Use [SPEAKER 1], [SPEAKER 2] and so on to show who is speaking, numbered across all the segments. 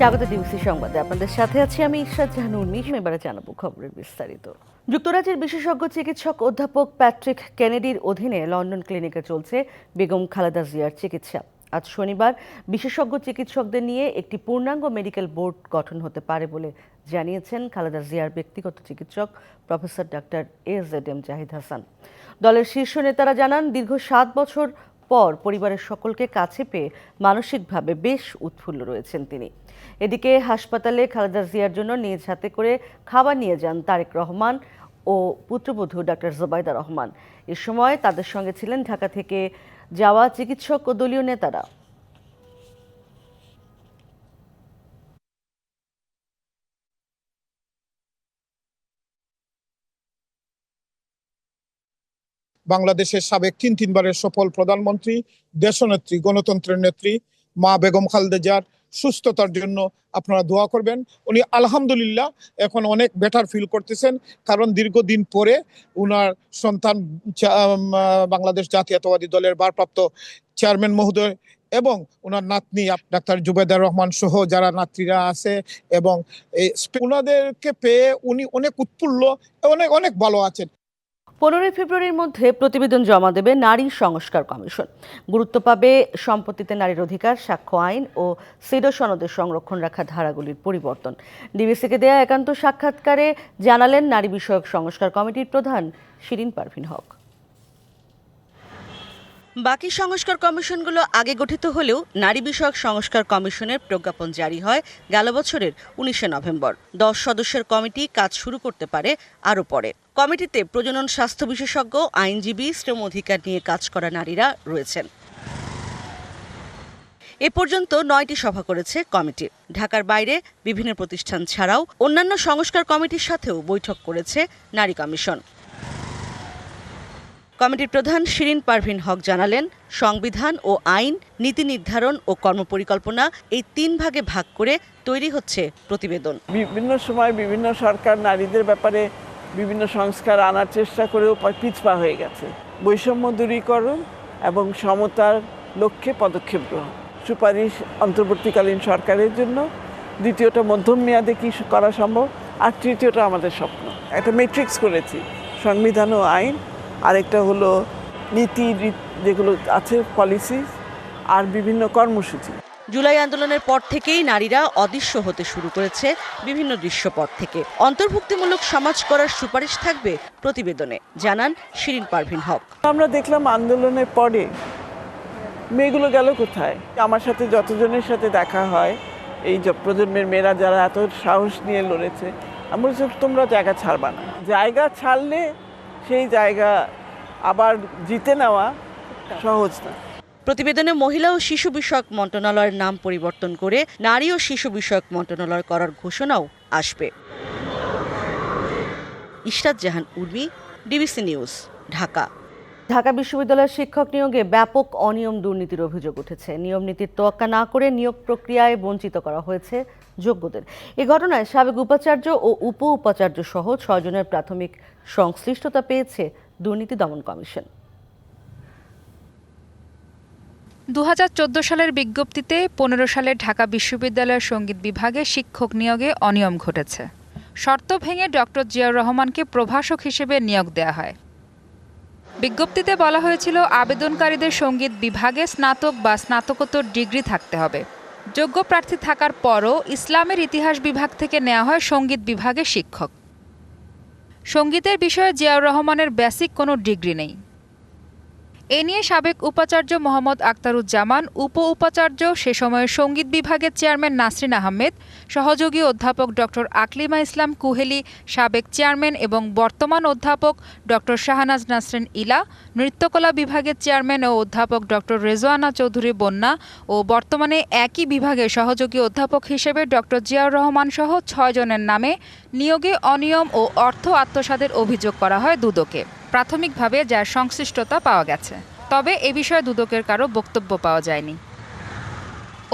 [SPEAKER 1] স্বাগত ডিবিসি সংবাদে। আপনাদের সাথে আছি আমি ইশরাত জাহান উর্মি এবারে জানাব খবরের বিস্তারিত। যুক্তরাজ্যের বিশেষজ্ঞ চিকিৎসক অধ্যাপক প্যাট্রিক কেনেডির অধীনে লন্ডন ক্লিনিকে চলছে বেগম খালেদা জিয়ার চিকিৎসা। আজ শনিবার বিশেষজ্ঞ চিকিৎসকদের নিয়ে একটি পূর্ণাঙ্গ মেডিকেল বোর্ড গঠন হতে পারে বলে জানিয়েছেন খালেদা জিয়ার ব্যক্তিগত চিকিৎসক professor doctor A Z M Zahid Hasan. দলের শীর্ষ নেতারা জানান, দীর্ঘ সাত বছর পর পরিবারের সকলকে কাছে পেয়ে মানসিকভাবে বেশ উৎফুল্ল রয়েছেন তিনি। এদিকে হাসপাতালে খালেদা জিয়ার জন্য নিজ হাতে করে খাবার নিয়ে যান তারেক রহমান ও পুত্রবধূ ডাক্তার জোবাইদা রহমান। এ সময় তাদের সঙ্গে ছিলেন ঢাকা থেকে যাওয়া চিকিৎসক ও দলীয় নেতারা।
[SPEAKER 2] বাংলাদেশের সাবেক তিন তিনবারের সফল প্রধানমন্ত্রী, দেশনেত্রী, গণতন্ত্রের নেত্রী মা বেগম খালেদা জিয়ার সুস্থতার জন্য আপনারা দোয়া করবেন। উনি আলহামদুলিল্লাহ এখন অনেক বেটার ফিল করতেছেন, কারণ দীর্ঘদিন পরে উনার সন্তান বাংলাদেশ জাতীয়তাবাদী দলের ভারপ্রাপ্ত চেয়ারম্যান মহোদয় এবং ওনার নাতনি ডাক্তার জুবেদার রহমান সহ যারা নাতনিরা আছে এবং ওনাদেরকে পেয়ে উনি অনেক উৎফুল্ল অনেক অনেক ভালো আছেন।
[SPEAKER 1] পনেরোই ফেব্রুয়ারির মধ্যে প্রতিবেদন জমা দেবে নারী সংস্কার কমিশন। গুরুত্ব পাবে সম্পত্তিতে নারীর অধিকার, সাক্ষ্য আইন ও সিডো সনদের সংরক্ষণ রাখা ধারাগুলির পরিবর্তন। ডিবিসিকে দেয়া একান্ত সাক্ষাৎকারে জানালেন নারী বিষয়ক সংস্কার কমিটির প্রধান শিরিন পারভিন হক। বাকি সংস্কার কমিশনগুলো আগে গঠিত হলেও নারী বিষয়ক সংস্কার কমিশনের প্রজ্ঞাপন জারি হয় গেল বছরের উনিশে নভেম্বর। দশ সদস্যের কমিটি কাজ শুরু করতে পারে আরও পরে। কমিটিতে প্রজনন স্বাস্থ্য বিশেষজ্ঞ, আইনজীবী, শ্রম অধিকার নিয়ে কাজ করা নারীরা রয়েছেন। এ পর্যন্ত নয়টি সভা করেছে কমিটি। ঢাকার বাইরে বিভিন্ন প্রতিষ্ঠান ছাড়াও অন্যান্য সংস্কার কমিটির সাথেও বৈঠক করেছে নারী কমিশন। কমিটির প্রধান শিরিন পারভিন হক জানালেন, সংবিধান ও আইন, নীতি নির্ধারণ ও কর্মপরিকল্পনা এই তিন ভাগে ভাগ করে তৈরি হচ্ছে প্রতিবেদন।
[SPEAKER 3] বিভিন্ন সময় বিভিন্ন সরকার নারীদের ব্যাপারে বিভিন্ন সংস্কার আনার চেষ্টা করেও পিছপা হয়ে গেছে। বৈষম্য দূরীকরণ এবং সমতার লক্ষ্যে পদক্ষেপ গ্রহণ। সুপারিশ অন্তর্বর্তীকালীন সরকারের জন্য, দ্বিতীয়টা মধ্যম মেয়াদে কী করা সম্ভব, আর তৃতীয়টা আমাদের স্বপ্ন। একটা মেট্রিক্স করেছি, সংবিধান ও আইন। আরেকটা হলো নীতি যেগুলো আছে পলিসি আর বিভিন্ন কর্মসূচি।
[SPEAKER 1] জুলাই আন্দোলনের পর থেকেই নারীরা অদৃশ্য হতে শুরু করেছে বিভিন্ন দৃশ্যপট থেকে। অন্তর্ভুক্তিমূলক সমাজ করার সুপারিশ থাকবে প্রতিবেদনে, জানান শিরিন পারভিন হক।
[SPEAKER 3] আমরা দেখলাম আন্দোলনের পরে মেয়েগুলো গেল কোথায়? আমার সাথে যতজনের সাথে দেখা হয়, এই প্রজন্মের মেয়েরা যারা এত সাহস নিয়ে লড়েছে, আমি বলছি, তোমরা জায়গা ছাড়বা না। জায়গা ছাড়লে সেই জায়গা আবার জিতে নেওয়া সহজ না।
[SPEAKER 1] প্রতিবেদনে মহিলা ও শিশু বিষয়ক মন্ত্রণালয়ের নাম পরিবর্তন করে নারী ও শিশু বিষয়ক মন্ত্রণালয় করার ঘোষণাও আসবে। Ishrat Jahan, Urmi, DBC news, Dhaka. ঢাকা বিশ্ববিদ্যালয়ের শিক্ষক নিয়োগে ব্যাপক অনিয়ম দুর্নীতির অভিযোগ উঠেছে। নিয়ম নীতির তোয়াক্কা না করে নিয়োগ প্রক্রিয়ায় বঞ্চিত করা হয়েছে যোগ্যদের। এ ঘটনায় সাবেক উপাচার্য ও উপ উপাচার্য সহ ছয়জনের প্রাথমিক সংশ্লিষ্টতা পেয়েছে দুর্নীতি দমন কমিশন।
[SPEAKER 4] দু হাজার চোদ্দ সালের বিজ্ঞপ্তিতে পনেরো সালে ঢাকা বিশ্ববিদ্যালয়ের সংগীত বিভাগে শিক্ষক নিয়োগে অনিয়ম ঘটেছে। শর্ত ভেঙে ডক্টর জিয়াউর রহমানকে প্রভাষক হিসেবে নিয়োগ দেওয়া হয়। বিজ্ঞপ্তিতে বলা হয়েছিল, আবেদনকারীদের সংগীত বিভাগে স্নাতক বা স্নাতকোত্তর ডিগ্রি থাকতে হবে। যোগ্য প্রার্থী থাকার পরও ইসলামের ইতিহাস বিভাগ থেকে নেওয়া হয় সংগীত বিভাগে শিক্ষক। সঙ্গীতের বিষয়ে জিয়াউর রহমানের বেসিক কোনো ডিগ্রি নেই। এ নিয়ে সাবেক উপাচার্য মোহাম্মদ আক্তারুজ্জামান উপ উপাচার্য সে সময়ের সংগীত বিভাগের চেয়ারম্যান নাসরিন আহমেদ, সহযোগী অধ্যাপক ডক্টর আকলিমা ইসলাম কুহেলি, সাবেক চেয়ারম্যান এবং বর্তমান অধ্যাপক ডক্টর শাহনাজ নাসরিন ইলা, নৃত্যকলা বিভাগের চেয়ারম্যান ও অধ্যাপক ডক্টর রেজওয়ানা চৌধুরী বন্যা ও বর্তমানে একই বিভাগের সহযোগী অধ্যাপক হিসেবে ডক্টর জিয়াউর রহমান সহ ছয়জনের নামে নিয়োগে অনিয়ম ও অর্থ আত্মসাদের অভিযোগ করা হয় দুদকে। প্রাথমিকভাবে যার সংশ্লিষ্টতা পাওয়া গেছে। তবে এ বিষয়ে দুদকের কারও বক্তব্য পাওয়া যায়নি।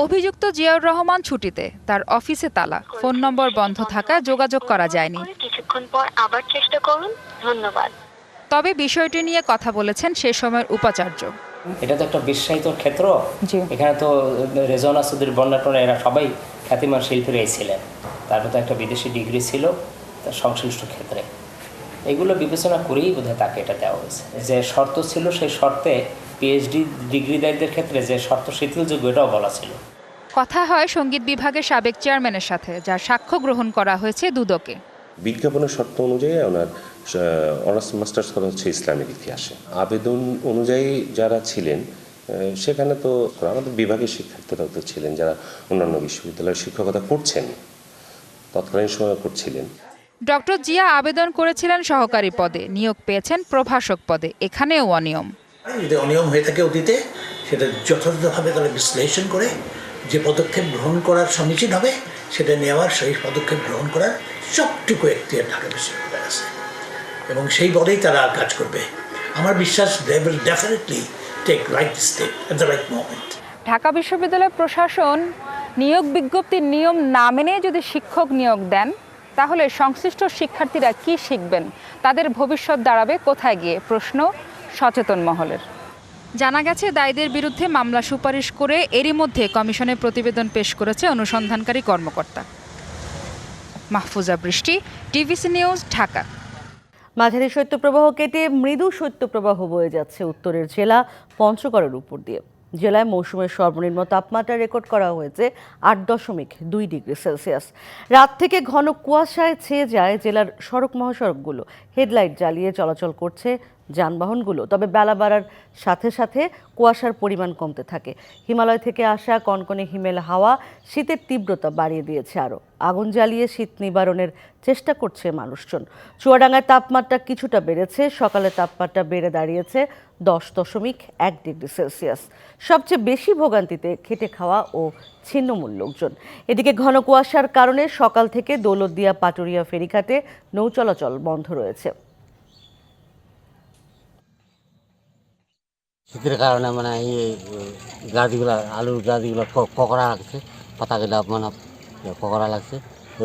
[SPEAKER 4] অভিযুক্ত জিয়াউর রহমান ছুটিতে তার অফিসে তালা। ফোন নম্বর বন্ধ থাকা যোগাযোগ করা যায়নি।
[SPEAKER 5] কিছুক্ষণ পর আবার চেষ্টা করুন। ধন্যবাদ।
[SPEAKER 4] তবে বিষয়টি নিয়ে কথা বলেছেন সে সময়ের উপাচার্য।
[SPEAKER 5] এটা তো একটা বিশ্বায়িত ক্ষেত্র। এখানে তো রেজনা সুদীর বন্যাটনা এরা সবাই খ্যাতিমান শিল্পীরাই ছিলেন। তারপর তো একটা বিদেশি ডিগ্রি ছিল তার সংশ্লিষ্ট ক্ষেত্রে। এগুলো বিবেচনা করেই বোধহয় তাকে এটা দেওয়া হয়েছে। যে শর্ত ছিল সেই শর্তে পিএইচডি ডিগ্রিদারদের ক্ষেত্রে যে শর্ত শিথিলযোগ্য এটাও বলা ছিল।
[SPEAKER 4] কথা হয় সংগীত বিভাগের সাবেক চেয়ারম্যানের সাথে যার সাক্ষ্য গ্রহণ করা হয়েছে দুদকে।
[SPEAKER 6] বিজ্ঞাপনের শর্ত অনুযায়ী ওনার অনার্স মাস্টার্স করা হচ্ছে ইসলামিক ইতিহাসে। আবেদন অনুযায়ী যারা ছিলেন সেখানে তো আমাদের বিভাগের শিক্ষার্থীরাও তো ছিলেন যারা অন্যান্য বিশ্ববিদ্যালয়ের শিক্ষকতা করছেন। তৎকালীন সময় করছিলেন
[SPEAKER 4] ডক্টর জিয়া আবেদন করেছিলেন সহকারী পদে নিয়োগ পেয়েছেন প্রভাষক পদে এখানেও অনিয়ম।
[SPEAKER 7] যদি অনিয়ম হয়ে থাকে অতীতে সেটা যথাযথভাবে তারা বিশ্লেষণ করে যে পদক্ষেপ গ্রহণ করার সমীচীন হবে সেটা নেওয়ার সেই পদক্ষেপ গ্রহণ করার সবটুকু একটি ঢাকা বিশ্ববিদ্যালয় আছে। এবং সেই বলেই তারা কাজ করবে। আমার বিশ্বাস they will definitely take right step at the right moment
[SPEAKER 4] Dhaka বিশ্ববিদ্যালয় প্রশাসন নিয়োগ বিজ্ঞপ্তির নিয়ম না মেনে যদি শিক্ষক নিয়োগ দেন, তাহলে সংশ্লিষ্ট শিক্ষার্থীরা কি শিখবেন? তাদের ভবিষ্যৎ দাঁড়াবে কোথায় গিয়ে? প্রশ্ন সচেতন মহলের। জানা গেছে, দায়ীদের বিরুদ্ধে মামলা সুপারিশ করে এরই মধ্যে কমিশনে প্রতিবেদন পেশ করেছে অনুসন্ধানকারী কর্মকর্তা। মাহফুজা বৃষ্টি, টিভিসি নিউজ, ঢাকা।
[SPEAKER 1] মাঝারি শৈত্যপ্রবাহ কেটে মৃদু শৈত্যপ্রবাহ বয়ে যাচ্ছে উত্তরের জেলা, পঞ্চগড়ের উপর দিয়ে। জেলায় মৌসুমের সর্বনিম্ন তাপমাত্রা রেকর্ড করা হয়েছে আট দশমিক দুই ডিগ্রি সেলসিয়াস। রাত থেকে ঘন কুয়াশায় ছেয়ে যায় জেলার সড়ক মহাসড়কগুলো। হেডলাইট জ্বালিয়ে চলাচল করছে যানবাহনগুলো, তবে বেলা বাড়ার সাথে সাথে কুয়াশার পরিমাণ কমতে থাকে। হিমালয় থেকে আসা কনকনে হিমেল হাওয়া শীতের তীব্রতা বাড়িয়ে দিয়েছে আরও। আগুন জ্বালিয়ে শীত নিবারণের চেষ্টা করছে মানুষজন। চুয়াডাঙ্গায় তাপমাত্রা কিছুটা বেড়েছে, সকালে তাপমাত্রা বেড়ে দাঁড়িয়েছে দশ দশমিক এক ডিগ্রি সেলসিয়াস। সবচেয়ে বেশি ভোগান্তিতে খেটে খাওয়া ও ছিন্নমূল লোকজন। এদিকে ঘন কুয়াশার কারণে সকাল থেকে দৌলতদিয়া পাটুরিয়া ফেরিঘাটে নৌ চলাচল বন্ধ রয়েছে।
[SPEAKER 8] শীতের কারণে মানে এই গাছগুলা আলুর গাছগুলো ককড়া লাগছে পাতাগুলা মানে ককড়া লাগছে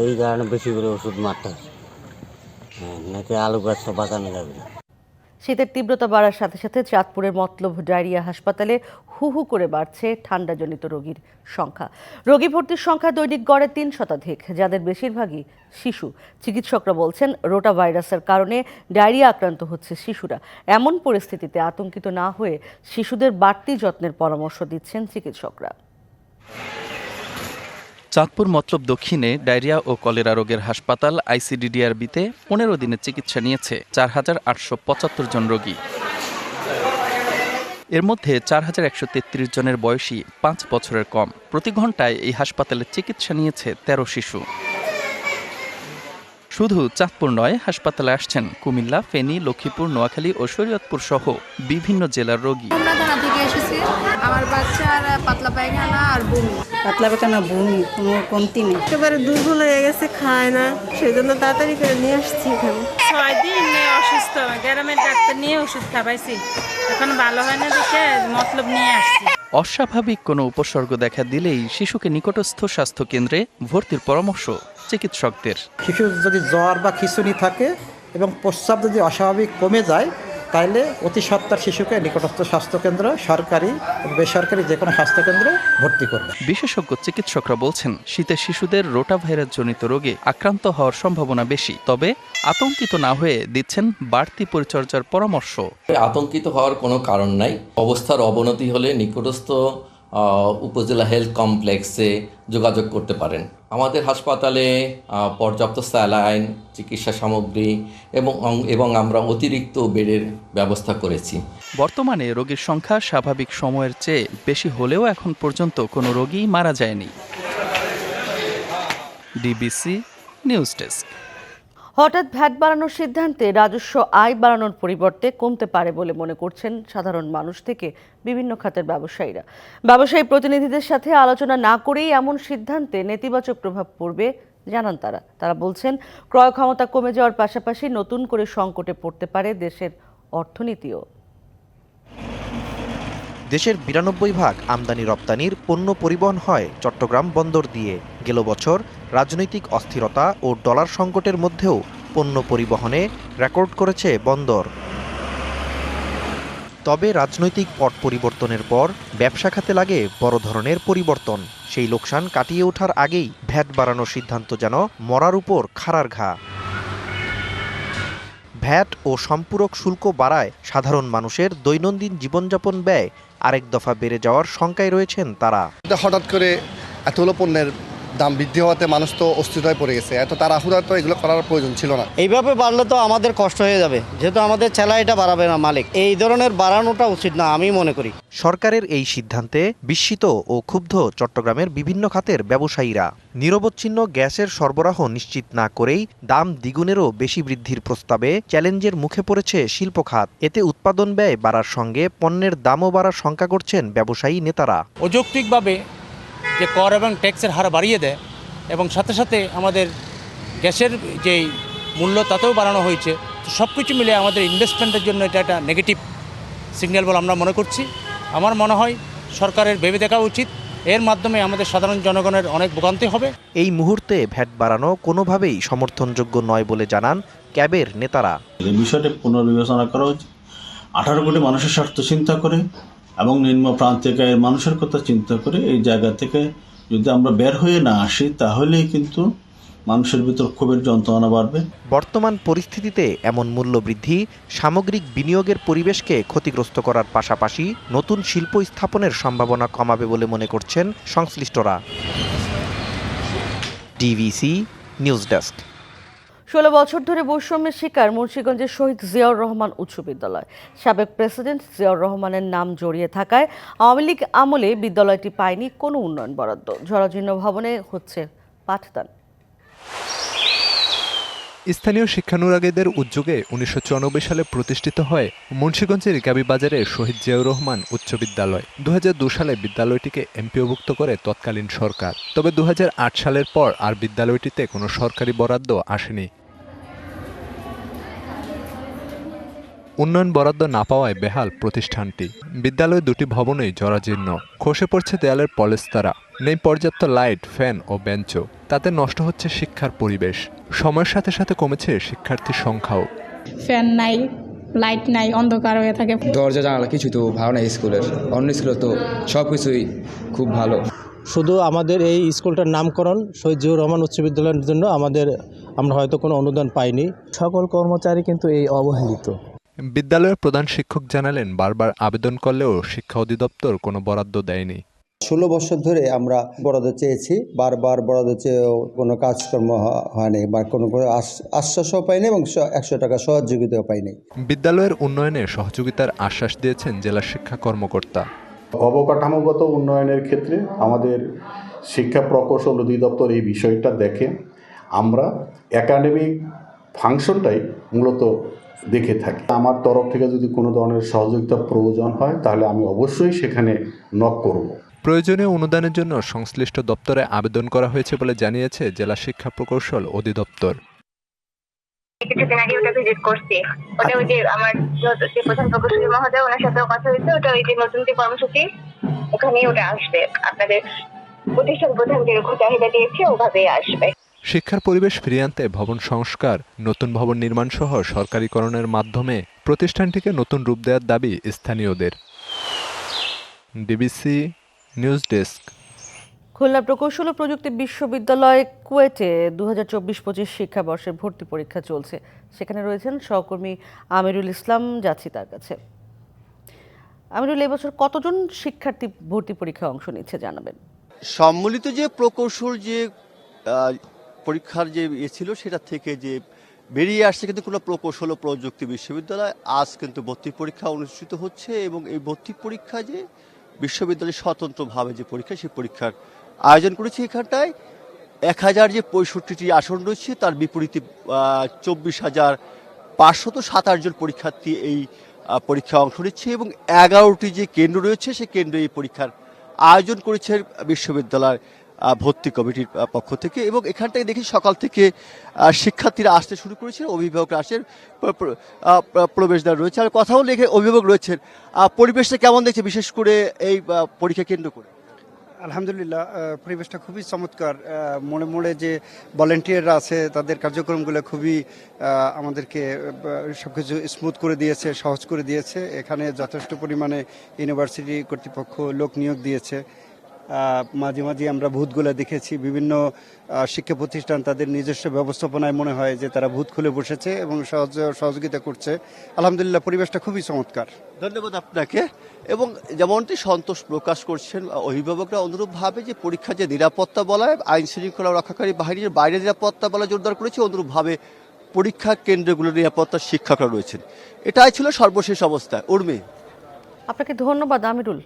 [SPEAKER 8] এই কারণে বেশি করে ওষুধ মারতে হচ্ছে। হ্যাঁ, নাকি আলু গাছ বাঁচানো যাবে না।
[SPEAKER 1] শীতের তীব্রতা বাড়ার সাথে সাথে চাঁদপুরের মতলব ডায়রিয়া হাসপাতালে হু হু করে বাড়ছে ঠান্ডাজনিত রোগীর সংখ্যা। রোগী ভর্তির সংখ্যা দৈনিক গড়ে তিন শতাধিক, যাদের বেশিরভাগই শিশু। চিকিৎসকরা বলছেন, রোটা ভাইরাসের কারণে ডায়রিয়া আক্রান্ত হচ্ছে শিশুরা। এমন পরিস্থিতিতে আতঙ্কিত না হয়ে শিশুদের বাড়তি যত্নের পরামর্শ দিচ্ছেন চিকিৎসকরা।
[SPEAKER 9] চাঁদপুর মতলব দক্ষিণে ডায়রিয়া ও কলেরা রোগের হাসপাতাল আইসিডিডিআরবিতে পনেরো দিনের চিকিৎসা নিয়েছে চার হাজার আটশো পঁচাত্তর জন রোগী। এর মধ্যে চার হাজার একশো তেত্রিশ জনের বয়সী পাঁচ বছরের কম। প্রতি ঘন্টায় এই হাসপাতালে চিকিৎসা নিয়েছে তেরো শিশু। শুধু চাঁদপুর নয় হাসপাতালে আসছেন কুমিল্লা ফেনী লক্ষ্মীপুর নোয়াখালী ও শরীয়তপুর সহ বিভিন্ন জেলার রোগী।
[SPEAKER 10] আমরা বাচ্চার পাতলা পায়খানা আর বমি।
[SPEAKER 11] পাতলা পায়খানা বমি কোনো কমতি নেই।
[SPEAKER 10] একেবারে দুর্বল হয়ে গেছে খায় না। সেই জন্য তাড়াতাড়ি করে নিয়ে আসছি এখানে।
[SPEAKER 11] ছয় দিন অসুস্থ গ্রামের ডাক্তার নিয়ে ওষুধ খাবাইছি। এখন ভালো হয় না দেখে মতলব নিয়ে আসছি।
[SPEAKER 9] অস্বাভাবিক কোনো উপসর্গ দেখা দিলেই শিশুকে নিকটস্থ স্বাস্থ্য কেন্দ্রে ভর্তির পরামর্শ চিকিৎসকদের।
[SPEAKER 12] শিশুর যদি জ্বর বা খিচুনি থাকে এবং প্রস্রাব যদি অস্বাভাবিক কমে যায় তাইলে অতি সত্তর শিশুকে নিকটস্থ স্বাস্থ্যকেন্দ্র সরকারি বেসরকারি যে কোনো স্বাস্থ্যকেন্দ্রে ভর্তি করবে।
[SPEAKER 9] বিশেষজ্ঞ চিকিৎসকরা বলছেন শীতে শিশুদের রোটা ভাইরাস জনিত রোগে আক্রান্ত হওয়ার সম্ভাবনা বেশি। তবে আতঙ্কিত না হয়ে দিচ্ছেন বাড়তি পরিচর্যার পরামর্শ।
[SPEAKER 13] আতঙ্কিত হওয়ার কোনো কারণ নাই। অবস্থার অবনতি হলে নিকটস্থ আহ, উপজেলা হেলথ কমপ্লেক্সে যোগাযোগ করতে পারেন। আমাদের হাসপাতালে পর্যাপ্ত স্যালাইন, চিকিৎসা সামগ্রী এবং এবং আমরা অতিরিক্ত বেডের ব্যবস্থা করেছি।
[SPEAKER 9] বর্তমানে রোগীর সংখ্যা স্বাভাবিক সময়ের চেয়ে বেশি হলেও এখন পর্যন্ত কোনো রোগী মারা যায়নি। DBC news desk.
[SPEAKER 1] হঠাৎ ভ্যাট বাড়ানোর সিদ্ধান্তে রাজস্ব আয় বাড়ানোর পরিবর্তে কমতে পারে বলে মনে করছেন সাধারণ মানুষ থেকে বিভিন্ন খাতের ব্যবসায়ীরা। ব্যবসায়ী প্রতিনিধিদের সাথে আলোচনা না করেই এমন সিদ্ধান্তে নেতিবাচক প্রভাব পড়বে জানান তারা। তারা বলছেন, ক্রয় ক্ষমতা কমে যাওয়ার পাশাপাশি নতুন করে সংকটে পড়তে পারে দেশের অর্থনীতিও।
[SPEAKER 14] দেশের বিরানব্বই ভাগ আমদানি রপ্তানির পণ্য পরিবহন হয় চট্টগ্রাম বন্দর দিয়ে। গেল বছর রাজনৈতিক অস্থিরতা ও ডলার সংকটের মধ্যেও পণ্য পরিবহনে রেকর্ড করেছে বন্দর। তবে রাজনৈতিক পট পরিবর্তনের পর ব্যবসা খাতে লাগে বড় ধরনের পরিবর্তন। সেই লোকসান কাটিয়ে ওঠার আগেই ভ্যাট বাড়ানোর সিদ্ধান্ত যেন মরার উপর খাড়ার ঘা। ভ্যাট ও সম্পূরক শুল্ক বাড়ায় সাধারণ মানুষের দৈনন্দিন জীবনযাপন ব্যয় আরেক দফা বেড়ে যাওয়ার শঙ্কায় রয়েছেন তারা।
[SPEAKER 15] হঠাৎ করে এতগুলো পণ্যের দাম বৃদ্ধি হওয়াতে মানুষ তো অস্থিরতায় পড়ে গেছে। এত তাড়াহুড়া তো এগুলো করার প্রয়োজন ছিল না।
[SPEAKER 16] এইভাবে বাড়লে তো আমাদের কষ্ট হয়ে যাবে। যেহেতু আমাদের ছেলা এটা বাড়াবে না মালিক। এই ধরনের বাড়ানোটা উচিত না আমি মনে করি।
[SPEAKER 14] সরকারের এই সিদ্ধান্তে বিস্মিত ও ক্ষুব্ধ চট্টগ্রামের বিভিন্ন খাতের ব্যবসায়ীরা। নিরবচ্ছিন্ন গ্যাসের সরবরাহ নিশ্চিত না করেই দাম দ্বিগুণেরও বেশি বৃদ্ধির প্রস্তাবে চ্যালেঞ্জের মুখে পড়েছে শিল্প খাত। এতে উৎপাদন ব্যয় বাড়ার সঙ্গে পণ্যের দামও বাড়ার শঙ্কা করছেন ব্যবসায়ী নেতারা।
[SPEAKER 17] অযৌক্তিকভাবে যে কর এবং ট্যাক্সের হার বাড়িয়ে দেয় এবং সাথে সাথে আমাদের গ্যাসের যেই মূল্য তাতেও বাড়ানো হয়েছে তো সব কিছু মিলে আমাদের ইনভেস্টমেন্টের জন্য এটা একটা নেগেটিভ সিগন্যাল বলে আমরা মনে করছি। আমার মনে হয় সরকারের ভেবে দেখা উচিত এর মাধ্যমে আমাদের সাধারণ জনগণের অনেক ভোগান্তি হবে।
[SPEAKER 14] এই মুহূর্তে ভ্যাট বাড়ানো কোনোভাবেই সমর্থনযোগ্য নয় বলে জানান ক্যাবের নেতারা।
[SPEAKER 18] বিষয়টি পুনর্বিবেচনা করা উচিত। আঠারো কোটি মানুষের স্বার্থ চিন্তা করে এবং নিম্ন প্রান্তিক আয়ের মানুষের কথা চিন্তা করে এই জায়গা থেকে যদি আমরা বের হয়ে না আসি, তাহলেই কিন্তু মানুষের ভিতর ক্ষোভের যন্ত্রণা বাড়বে।
[SPEAKER 14] বর্তমান পরিস্থিতিতে এমন মূল্য বৃদ্ধি সামগ্রিক বিনিয়োগের পরিবেশকে ক্ষতিগ্রস্ত করার পাশাপাশি নতুন শিল্প স্থাপনের সম্ভাবনা কমাবে বলে মনে করছেন সংশ্লিষ্টরা। DBC news desk.
[SPEAKER 1] ষোলো বছর ধরে বৈষম্যের শিকার মুন্সীগঞ্জের শহীদ জিয়াউর রহমান উচ্চ বিদ্যালয়। সাবেক প্রেসিডেন্ট জিয়াউর রহমানের নাম জড়িয়ে থাকায় আওয়ামী লীগ আমলে বিদ্যালয়টি পায়নি কোনো উন্নয়ন বরাদ্দ। ঝরাজীর্ণ ভবনে হচ্ছে পাঠদান।
[SPEAKER 19] স্থানীয় শিক্ষানুরাগীদের উদ্যোগে উনিশশো চুরানব্বই সালে প্রতিষ্ঠিত হয় মুন্সীগঞ্জের গাবি বাজারে শহীদ জিয়াউর রহমান উচ্চ বিদ্যালয়। দু সালে বিদ্যালয়টিকে এমপিওভুক্ত করে তৎকালীন সরকার। তবে দু হাজার আট সালের পর আর বিদ্যালয়টিতে কোনো সরকারি বরাদ্দ আসেনি। উন্নয়ন বরাদ্দ না পাওয়ায় বেহাল প্রতিষ্ঠানটি। বিদ্যালয় দুটি ভবনেই জরাজীর্ণ। খসে পড়ছে দেয়ালের পলেস্তারা নেই পর্যাপ্ত লাইট, ফ্যান ও বেঞ্চও। তাতে নষ্ট হচ্ছে শিক্ষার পরিবেশ। সময়ের সাথে সাথে কমেছে শিক্ষার্থীর সংখ্যাও।
[SPEAKER 20] ফ্যান নাই লাইট নাই অন্ধকার হয়ে থাকে।
[SPEAKER 21] দরজা জানালা কিছু তো ভালো না স্কুলের। অন্য স্কুলে তো সব কিছুই খুব ভালো।
[SPEAKER 22] শুধু আমাদের এই স্কুলটার নামকরণ শহীদ জিয়াউর রহমান উচ্চ বিদ্যালয়ের জন্য আমাদের আমরা হয়তো কোনো অনুদান পাইনি। সকল কর্মচারী কিন্তু এই অবহেলিত।
[SPEAKER 19] বিদ্যালয়ের প্রধান শিক্ষক জানালেন বারবার আবেদন করলেও শিক্ষা অধিদপ্তর কোনো বরাদ্দ দেয়নি।
[SPEAKER 23] ষোলো বছর ধরে আমরা বরাদ্দ চেয়েছি। বারবার বরাদ্দ চেয়েও কোনো কাজকর্ম হয়নি বা কোনো কোনো আশ- আশ্বাসও পাইনি এবং একশো টাকা সহযোগিতাও পাইনি।
[SPEAKER 19] বিদ্যালয়ের উন্নয়নে সহযোগিতার আশ্বাস দিয়েছেন জেলা শিক্ষা কর্মকর্তা।
[SPEAKER 24] অবকাঠামোগত উন্নয়নের ক্ষেত্রে আমাদের শিক্ষা প্রকৌশল অধিদপ্তর এই বিষয়টা দেখে আমরা একাডেমিক ফাংশনটাই মূলত দেখে থাকি। আমার তরফ থেকে যদি কোনো ধরনের সহযোগিতা প্রয়োজন হয় তাহলে আমি অবশ্যই সেখানে নক করব।
[SPEAKER 19] প্রয়োজনীয় অনুদানের জন্য সংশ্লিষ্ট দপ্তরে আবেদন করা হয়েছে বলে জানিয়েছে জেলা শিক্ষা প্রকৌশল অধিদপ্তর।
[SPEAKER 25] কিছুদিন আগে ওটা ভিজিট করছি। ওটা ওই যে আমার যে প্রধান প্রকৌশলী মহোদয় ওনার সাথেও কথা হয়েছে। ওটা ওই যে নতুন যে কর্মসূচি ওখানেই ওটা আসবে। আপনাদের প্রতিষ্ঠান প্রধান যেরকম চাহিদা দিয়েছে ওভাবেই আসবে।
[SPEAKER 19] শিক্ষার পরিবেশ ফিরিয়ে আনতে ভবন সংস্কার নতুন ভবন নির্মাণ সহ সরকারিকরণের মাধ্যমে প্রতিষ্ঠানটিকে নতুন রূপ দেওয়ার দাবি স্থানীয়দের। DBC news desk.
[SPEAKER 1] খুলনা প্রকৌশল ও প্রযুক্তি বিশ্ববিদ্যালয় কুয়েটে দু হাজার চব্বিশ পঁচিশ শিক্ষাবর্ষের ভর্তি পরীক্ষা চলছে। সেখানে রয়েছেন সহকর্মী আমিরুল ইসলাম যাচ্ছি তার কাছে। আমিরুল এবছর কতজন শিক্ষার্থী ভর্তি পরীক্ষায় অংশ নিচ্ছে জানাবেন।
[SPEAKER 26] সম্মিলিত যে প্রকৌশল যে পরীক্ষার যে ইয়ে ছিল সেটা থেকে যে বেরিয়ে আসছে কিন্তু কোনো প্রকৌশল ও প্রযুক্তি বিশ্ববিদ্যালয় আজ কিন্তু ভর্তি পরীক্ষা অনুষ্ঠিত হচ্ছে এবং এই ভর্তি পরীক্ষা যে বিশ্ববিদ্যালয়ের স্বতন্ত্রভাবে যে পরীক্ষা, সেই পরীক্ষার আয়োজন করেছে এখানটায়। এক হাজার যে পঁয়ষট্টিটি আসন রয়েছে, তার বিপরীতে চব্বিশ হাজার পাঁচশত সাতাশ জন পরীক্ষার্থী এই পরীক্ষায় অংশ নিচ্ছে এবং এগারোটি যে কেন্দ্র রয়েছে, সেই কেন্দ্রে এই পরীক্ষার আয়োজন করেছে বিশ্ববিদ্যালয় ভর্তি কমিটির পক্ষ থেকে এবং এখানটায় দেখি সকাল থেকে শিক্ষার্থীরা আসতে শুরু করেছেন অভিভাবকরা আসেন প্র- প্র- প্রবেশদ্বার রয়েছে। আর কথাও লেখে অভিভাবক রয়েছেন। পরিবেশটা কেমন দেখছে বিশেষ করে এই পরীক্ষা কেন্দ্র করে?
[SPEAKER 27] আলহামদুলিল্লাহ পরিবেশটা খুবই চমৎকার। মোড়ে মোড়ে যে ভলেন্টিয়াররা আছে, তাদের কার্যক্রমগুলো খুবই আমাদেরকে সব কিছু স্মুথ করে দিয়েছে, সহজ করে দিয়েছে। এখানে যথেষ্ট পরিমাণে ইউনিভার্সিটি কর্তৃপক্ষ লোক নিয়োগ দিয়েছে। মাঝে মাঝে আমরা ভূতগুলো দেখেছি। বিভিন্ন শিক্ষা প্রতিষ্ঠান তাদের নিজস্ব ব্যবস্থাপনায় মনে হয় যে তারা ভূত খুলে বসেছে এবং সহজ সহযোগিতা করছে। আলহামদুলিল্লাহ পরিবেশটা খুবই চমৎকার।
[SPEAKER 26] ধন্যবাদ আপনাকে। এবং যেমনটি সন্তোষ প্রকাশ করছেন অভিভাবকরা অনুরূপভাবে যে পরীক্ষা যে নিরাপত্তা বলায় আইন শৃঙ্খলা রক্ষাকারী বাহিনীর বাইরে নিরাপত্তা বলা জোরদার করেছে অনুরূপভাবে পরীক্ষা কেন্দ্রগুলোর নিরাপত্তার শিক্ষকরা রয়েছেন। এটাই ছিল সর্বশেষ অবস্থা। উর্মি।
[SPEAKER 1] আপনাকে ধন্যবাদ আমিরুল।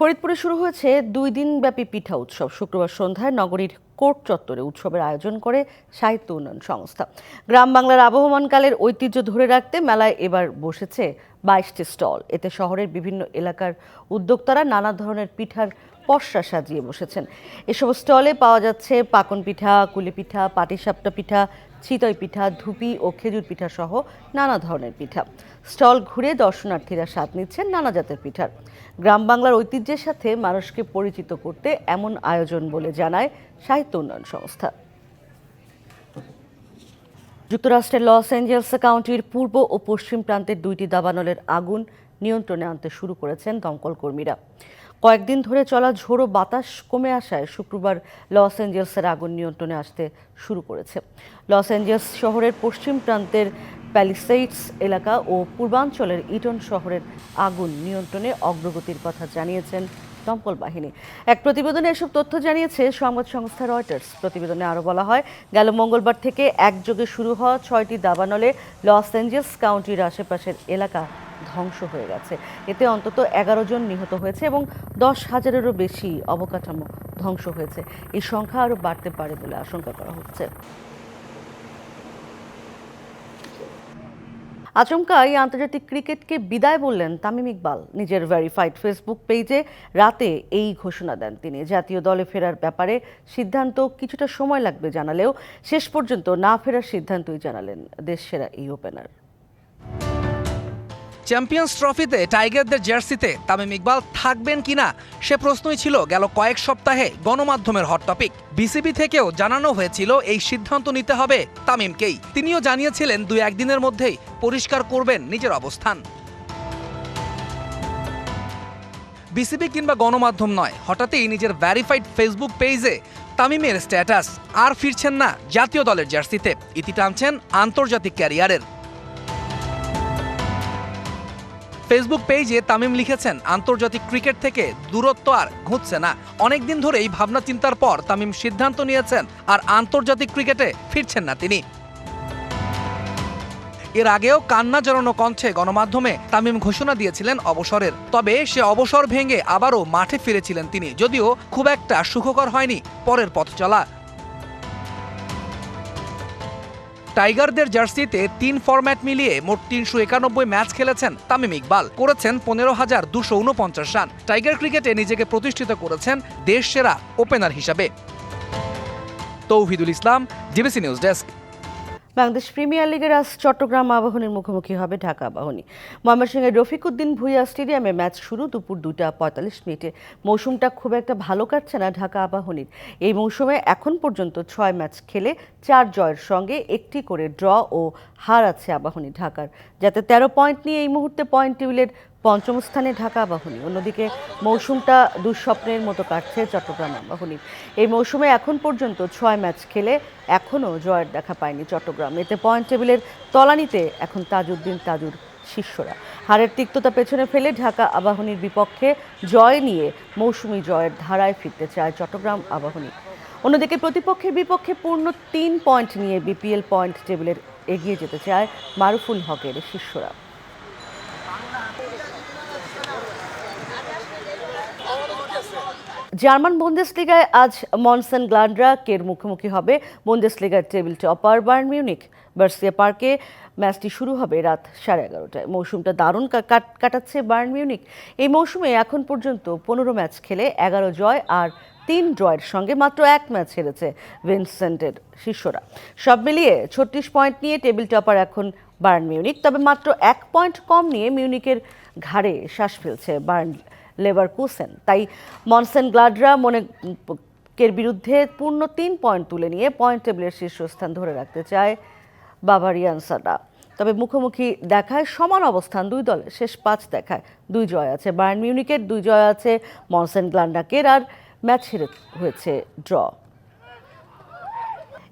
[SPEAKER 1] ফরিদপুরে শুরু হয়েছে দুই দিনব্যাপী পিঠা উৎসব। শুক্রবার সন্ধ্যায় নগরীর কোর্ট চত্বরে উৎসবের আয়োজন করে সাহিত্য উন্নয়ন সংস্থা। গ্রাম বাংলার আবহমানকালের ঐতিহ্য ধরে রাখতে মেলায় এবার বসেছে বাইশটি স্টল। এতে শহরের বিভিন্ন এলাকার উদ্যোক্তারা নানা ধরনের পিঠার পসরা সাজিয়ে বসেছেন। এসব স্টলে পাওয়া যাচ্ছে পাকন পিঠা, কুলি পিঠা, পাটিসাপটা পিঠা চিতই পিঠা, ধুপি ও খেজুর পিঠা সহ নানা ধরনের পিঠা। স্টল ঘুরে দর্শনার্থীরা স্বাদ নিচ্ছেন নানা জাতের পিঠার। গ্রাম বাংলার ঐতিহ্যের সাথে মানুষকে পরিচিত করতে এমন আয়োজন বলে জানায় সাহিত্য উন্নয়ন সংস্থা। যুক্তরাষ্ট্রের লস অ্যাঞ্জেলস কাউন্টির পূর্ব ও পশ্চিম প্রান্তের দুইটি দাবানলের আগুন নিয়ন্ত্রণে আনতে শুরু করেছেন দমকল কর্মীরা। কয়েকদিন ধরে চলা ঝোড়ো বাতাস কমে আসায় শুক্রবার লস অ্যাঞ্জেলসের আগুন নিয়ন্ত্রণে আসতে শুরু করেছে। লস অ্যাঞ্জেলস শহরের পশ্চিম প্রান্তের প্যালিসেইডস এলাকা ও পূর্বাঞ্চলের ইটন শহরের আগুন নিয়ন্ত্রণে অগ্রগতির কথা জানিয়েছেন দমকল বাহিনী। এক প্রতিবেদনে এসব তথ্য জানিয়েছে সংবাদ সংস্থা রয়টার্স। প্রতিবেদনে আরও বলা হয়, গেল মঙ্গলবার থেকে একযোগে শুরু হওয়া ছয়টি দাবানলে লস অ্যাঞ্জেলস কাউন্টির আশেপাশের এলাকা ধ্বংস হয়ে গেছে। এতে অন্তত এগারো জন নিহত হয়েছে এবং দশ হাজারেরও বেশি অবকাঠামো ধ্বংস হয়েছে। এই সংখ্যা আরও বাড়তে পারে বলে আশঙ্কা করা হচ্ছে। আচমকা এই আন্তর্জাতিক ক্রিকেটকে বিদায় বললেন তামিম ইকবাল। নিজের ভেরিফাইড ফেসবুক পেজে রাতে এই ঘোষণা দেন তিনি। জাতীয় দলে ফেরার ব্যাপারে সিদ্ধান্ত কিছুটা সময় লাগবে জানালেও শেষ পর্যন্ত না ফেরার সিদ্ধান্তই জানালেন দেশ সেরা এই ওপেনার।
[SPEAKER 28] চ্যাম্পিয়ন্স ট্রফিতে টাইগারদের জার্সিতে তামিম ইকবাল থাকবেন কিনা সে প্রশ্নই ছিল গেল কয়েক সপ্তাহে গণমাধ্যমের হট টপিক। বিসিবি থেকেও জানানো হয়েছিল এই সিদ্ধান্ত নিতে হবে তামিমকেই। তিনিও জানিয়েছিলেন দুই একদিনের মধ্যেই পরিষ্কার করবেন নিজের অবস্থান। বিসিবি কিংবা গণমাধ্যম নয়, হঠাৎই নিজের ভ্যারিফাইড ফেসবুক পেজে তামিমের স্ট্যাটাস, আর ফিরছেন না জাতীয় দলের জার্সিতে। ইতি টানছেন আন্তর্জাতিক ক্যারিয়ারের। ফেসবুক পেজে তামিম লিখেছেন, আন্তর্জাতিক ক্রিকেট থেকে দূরত্ব আর ঘুঁচছে না। অনেকদিন ধরেই ভাবনা চিন্তার পর তামিম সিদ্ধান্ত নিয়েছেন, আর আন্তর্জাতিক ক্রিকেটে ফিরছেন না তিনি। এর আগেও কান্না জড়ানো কণ্ঠে গণমাধ্যমে তামিম ঘোষণা দিয়েছিলেন অবসরের। তবে সে অবসর ভেঙে আবারও মাঠে ফিরেছিলেন তিনি, যদিও খুব একটা সুখকর হয়নি পরের পথ চলা। টাইগারদের জার্সিতে তিন ফরম্যাট মিলিয়ে মোট তিনশো একানব্বই ম্যাচ খেলেছেন তামিম ইকবাল। করেছেন পনেরো হাজার দুশো উনপঞ্চাশ রান। টাইগার ক্রিকেটে নিজেকে প্রতিষ্ঠিত করেছেন দেশ সেরা ওপেনার হিসাবে। Tauhidul Islam DBC news desk.
[SPEAKER 1] Bangladesh premier লিগের আজ চট্টগ্রাম আবাহনীর মুখোমুখি হবে ঢাকা আবাহনী। ময়মনসিংহের রফিকউদ্দিন ভুইয়া স্টেডিয়ামে ম্যাচ শুরু দুপুর দুটা পঁয়তাল্লিশ মিনিটে। মৌসুমটা খুব একটা ভালো কাটছে না ঢাকা আবাহনীর। এই মৌসুমে এখন পর্যন্ত ছয় ম্যাচ খেলে চার জয়ের সঙ্গে একটি করে ড্র ও হার আছে আবাহনী ঢাকার। যাতে তেরো পয়েন্ট নিয়ে এই মুহূর্তে পয়েন্ট টেবিলের পঞ্চম স্থানে ঢাকা আবাহনী অন্যদিকে মৌসুমটা দুঃস্বপ্নের মতো কাটছে চট্টগ্রাম আবাহনী এই মৌসুমে এখন পর্যন্ত ছয় ম্যাচ খেলে এখনও জয়ের দেখা পায়নি চট্টগ্রাম। এতে পয়েন্ট টেবিলের তলানিতে এখন তাজউদ্দিন তাজুর শিষ্যরা। হারের তিক্ততা পেছনে ফেলে ঢাকা আবাহনীর বিপক্ষে জয় নিয়ে মৌসুমি জয়ের ধারায় ফিরতে চায় চট্টগ্রাম আবাহনী। অন্যদিকে প্রতিপক্ষের বিপক্ষে পূর্ণ তিন পয়েন্ট নিয়ে বিপিএল পয়েন্ট টেবিলের এগিয়ে যেতে চায় মারুফুল হকের শিষ্যরা। জার্মান বুন্দেসলিগায় আজ মনসেন গ্লান্ডরা কের মুখোমুখি হবে। বুন্দেসলিগার টেবিল টপার বার্ন মিউনিক বার্সিয়া পার্কে ম্যাচটি শুরু হবে রাত সাড়ে এগারোটায়। মৌসুমটা দারুণ কাট- কাটাচ্ছে বার্ন মিউনিক এই মৌসুমে এখন পর্যন্ত পনেরো ম্যাচ খেলে এগারো জয় আর তিন ড্রয়ের সঙ্গে মাত্র এক ম্যাচ হেরেছে ভিনসেন্টের শিষ্যরা। সব মিলিয়ে ছত্রিশ পয়েন্ট নিয়ে টেবিল টপার এখন বার্ন মিউনিক তবে মাত্র এক পয়েন্ট কম নিয়ে মিউনিকের ঘাড়ে শ্বাস ফেলছে বার্ন লেবার কুসেন তাই মনসেন গ্লাডরা মনে কের বিরুদ্ধে পূর্ণ তিন পয়েন্ট তুলে নিয়ে পয়েন্ট টেবিলের শীর্ষস্থান ধরে রাখতে চায় বাভারিয়ানসারা তবে মুখোমুখি দেখায় সমান অবস্থান দুই দলের শেষ পাঁচ দেখায় দুই জয় আছে। বায়ার্ন মিউনিকের দুই জয় আছে মনসেন গ্লান্ডাকের আর ম্যাচ হেরে হয়েছে ড্র।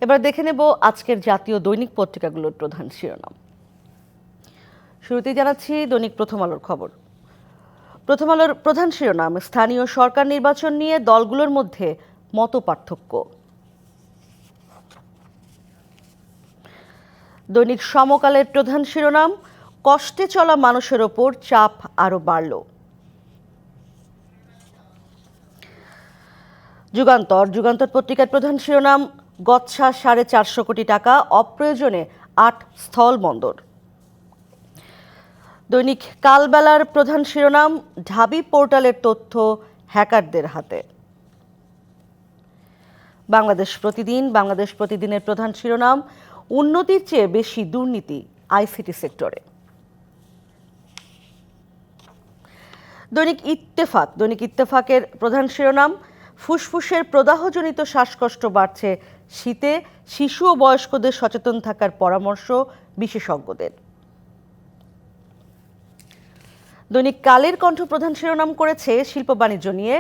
[SPEAKER 1] এবার দেখে নেব আজকের জাতীয় দৈনিক পত্রিকাগুলোর প্রধান শিরোনাম। শুরুতেই জানাচ্ছি দৈনিক প্রথম আলোর খবর। প্রথম আলোর প্রধান শিরোনাম, স্থানীয় সরকার নির্বাচন নিয়ে দলগুলোর মধ্যে মত পার্থক্য দৈনিক সমকালের প্রধান শিরোনাম, কষ্টে চলা মানুষের ওপর চাপ আরও বাড়ল। যুগান্তর যুগান্তর পত্রিকার প্রধান শিরোনাম, গচ্ছা সাড়ে চারশো কোটি টাকা, অপ্রয়োজনে আট স্থল বন্দর দৈনিক কালবেলার প্রধান শিরোনাম, ঢাবি পোর্টালের তথ্য হ্যাকারদের হাতে। বাংলাদেশ প্রতিদিন, বাংলাদেশ প্রতিদিনের প্রধান শিরোনাম, উন্নতির চেয়ে বেশি দুর্নীতি আইসিটি সেক্টরে। দৈনিক ইত্তেফাক, দৈনিক ইত্তেফাকের প্রধান শিরোনাম, ফুসফুসের প্রদাহজনিত শ্বাসকষ্ট বাড়ছে শীতে, শিশু ও বয়স্কদের সচেতন থাকার পরামর্শ বিশেষজ্ঞদের। দৈনিক কালের কণ্ঠ প্রধান শিরোনাম করেছে শিল্প বাণিজ্য নিয়ে।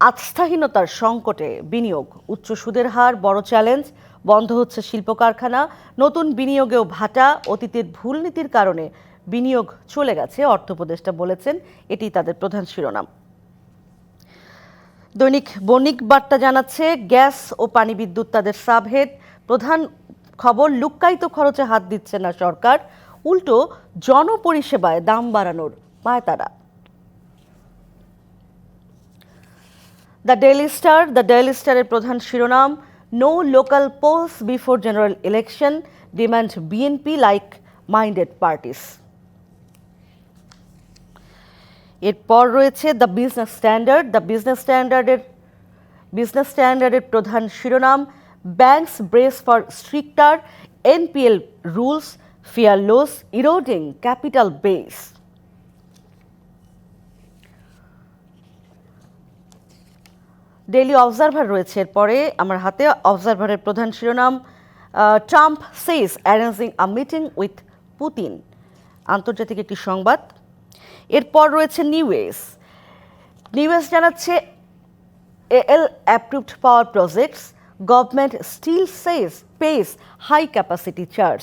[SPEAKER 1] আস্থাহীনতার সংকটে বিনিয়োগ, উচ্চ সুদের হার, বড় চ্যালেঞ্জ, বন্ধ হচ্ছে শিল্প কারখানা, নতুন বিনিয়োগেও ভাটা, অতীতের ভুল নীতির কারণে বিনিয়োগ চলে গেছে, অর্থ বলেছেন, এটি তাদের প্রধান শিরোনাম। দৈনিক বণিক বার্তা জানাচ্ছে, গ্যাস ও পানি বিদ্যুৎ তাদের সাবহেড। প্রধান খবর, লুক্কায়িত খরচে হাত দিচ্ছে না সরকার। উল্টো জনপরিষেবায় দাম বাড়ানোর পায় তারা the Daily Star, the Daily স্টারের প্রধান শিরোনাম no local polls before general election demand BNP like minded parties এরপর রয়েছে the Business Standard the Business স্ট্যান্ডার্ডের business স্ট্যান্ডার্ডের প্রধান শিরোনাম banks brace for stricter NPL rules loss eroding capital base Daily Observer রয়েছে এরপরে আমার হাতে অবজারভারের প্রধান শিরোনাম Trump says arranging a meeting with Putin আন্তর্জাতিক একটি সংবাদ। এরপর রয়েছে নিউএস নিউএস জানাচ্ছে এল approved power projects government still says pays high capacity charge